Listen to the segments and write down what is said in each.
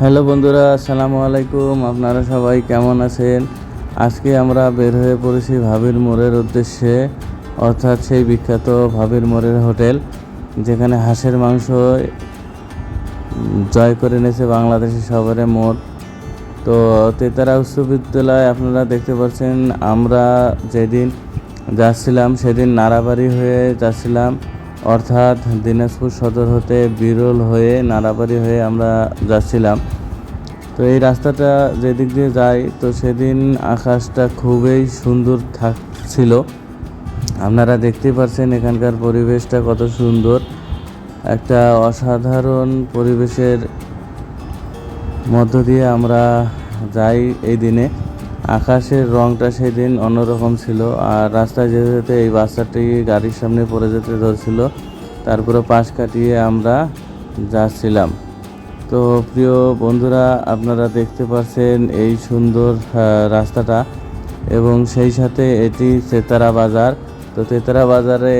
Hello বন্ধুরা, আসসালামু আলাইকুম। আপনারা সবাই কেমন আছেন? আজকে আমরা বের হয়ে পড়েছি ভাবির মোড়ের উদ্দেশ্যে, অর্থাৎ সেই বিখ্যাত ভাবির মোড়ের হোটেল, যেখানে হাঁসের মাংস জয় করে নিয়েছে বাংলাদেশের সবারে মোড়। তো তেতারা উচ্চ বিদ্যালয়, আপনারা দেখতে পাচ্ছেন, আমরা যেদিন যাচ্ছিলাম, সেদিন নাড়াবাড়ি হয়ে যাচ্ছিলাম। অর্থাৎ দিনাজপুর সদর হতে বিরল হয়ে, নাড়াবাড়ি হয়ে আমরা যাচ্ছিলাম। তো এই রাস্তাটা যেদিক দিয়ে যাই, তো সেদিন আকাশটা খুবই সুন্দর থাকছিল। আপনারা দেখতেই পাচ্ছেন এখানকার পরিবেশটা কত সুন্দর। একটা অসাধারণ পরিবেশের মধ্য দিয়ে আমরা যাই এই দিনে। আকাশের রংটা সেদিন অন্যরকম ছিল আর রাস্তায় যেতে যেতে এই বাচ্চাটি গাড়ির সামনে পড়ে যেতে ধরছিল। তারপরে পাশ কাটিয়ে আমরা যাচ্ছিলাম। তো প্রিয় বন্ধুরা, আপনারা দেখতে পাচ্ছেন এই সুন্দর রাস্তাটা এবং সেই সাথে এটি তেতারা বাজার। তো তেতারা বাজারে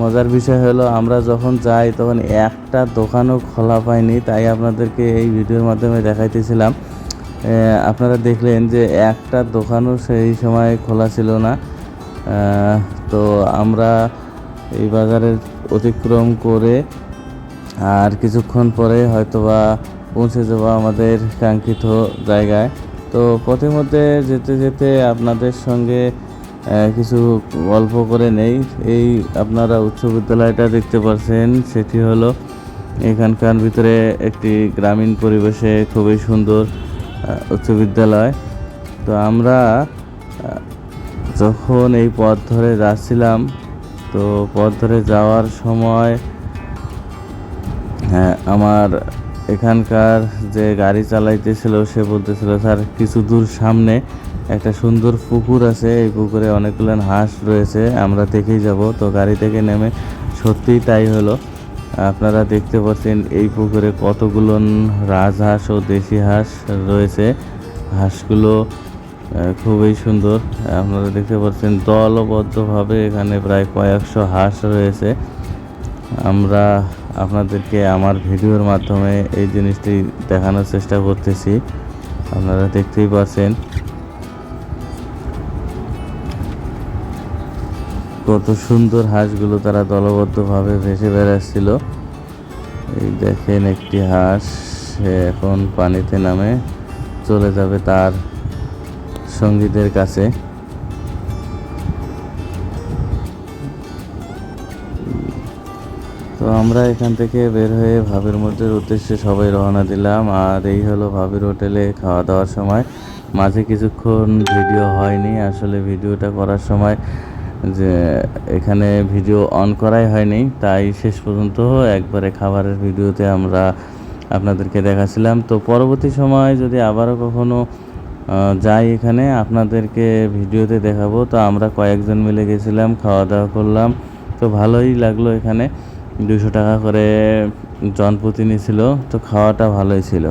মজার বিষয় হলো, আমরা যখন যাই তখন একটা দোকানও খোলা পাইনি তাই আপনাদেরকে এই ভিডিওর মাধ্যমে দেখাইতেছিলাম। আপনারা দেখলেন যে একটা দোকানও সেই সময় খোলা ছিল না। তো আমরা এই বাজারের অতিক্রম করে আর কিছুক্ষণ পরে হয়তোবা পৌঁছে যাব আমাদের কাঙ্ক্ষিত জায়গায়। তো পথে মধ্যে যেতে যেতে আপনাদের সঙ্গে কিছু গল্প করে নেই। এই আপনারা উচ্চ বিদ্যালয়টা দেখতে পাচ্ছেন সেটি হলো এখানকার ভিতরে একটি গ্রামীণ পরিবেশে খুবই সুন্দর উচ্চ বিদ্যালয়। তো আমরা যখন এই পথ ধরে যাচ্ছিলাম, তো পথ ধরে যাওয়ার সময় হ্যাঁ আমার এখানকার যে গাড়ি চালাইতেছিল, সে বলতেছিল, স্যার, কিছু দূর সামনে একটা সুন্দর পুকুর আছে। এই পুকুরে অনেকগুলো হাঁস রয়েছে, আমরা দেখেই যাব। তো গাড়ি থেকে নেমে সত্যিই তাই হলো। আপনারা দেখতে পাচ্ছেন এই পুকুরে কতগুলো রাজহাঁস ও দেশি হাঁস রয়েছে। হাঁসগুলো খুবই সুন্দর। আপনারা দেখতে পাচ্ছেন দলবদ্ধভাবে এখানে প্রায় কয়েকশো হাঁস রয়েছে। আমরা আপনাদেরকে আমার ভিডিওর মাধ্যমে এই জিনিসটি দেখানোর চেষ্টা করতেছি। আপনারা দেখতেই পাচ্ছেন কত সুন্দর হাঁসগুলো তারা দলবদ্ধভাবে ভেসে বেড়াচ্ছিল। এই দেখেন একটি হাঁস, সে এখন পানিতে নামে চলে যাবে তার সঙ্গীদের কাছে। তো আমরা এখান থেকে বের হয়ে ভাবের মধ্যে উদ্দেশ্যে সবাই রওনা দিলাম। আর এই হলো ভাবির হোটেলে খাওয়া দাওয়ার সময়। মাঝে কিছুক্ষণ ভিডিও হয়নি। আসলে ভিডিওটা করার সময় যে এখানে ভিডিও অন করাই হয়নি, তাই শেষ পর্যন্ত একবারে খাবারের ভিডিওতে আমরা আপনাদেরকে দেখাছিলাম। তো পরবর্তী সময় যদি আবারও কখনো যাই এখানে, আপনাদেরকে ভিডিওতে দেখাবো। তো আমরা কয়েকজন মিলে গেছিলাম খাওয়া দাওয়া করলাম। তো ভালোই লাগল এখানে। দুশো টাকা করে জনপ্রতি নিয়েছিল তো খাওয়াটা ভালোই ছিল।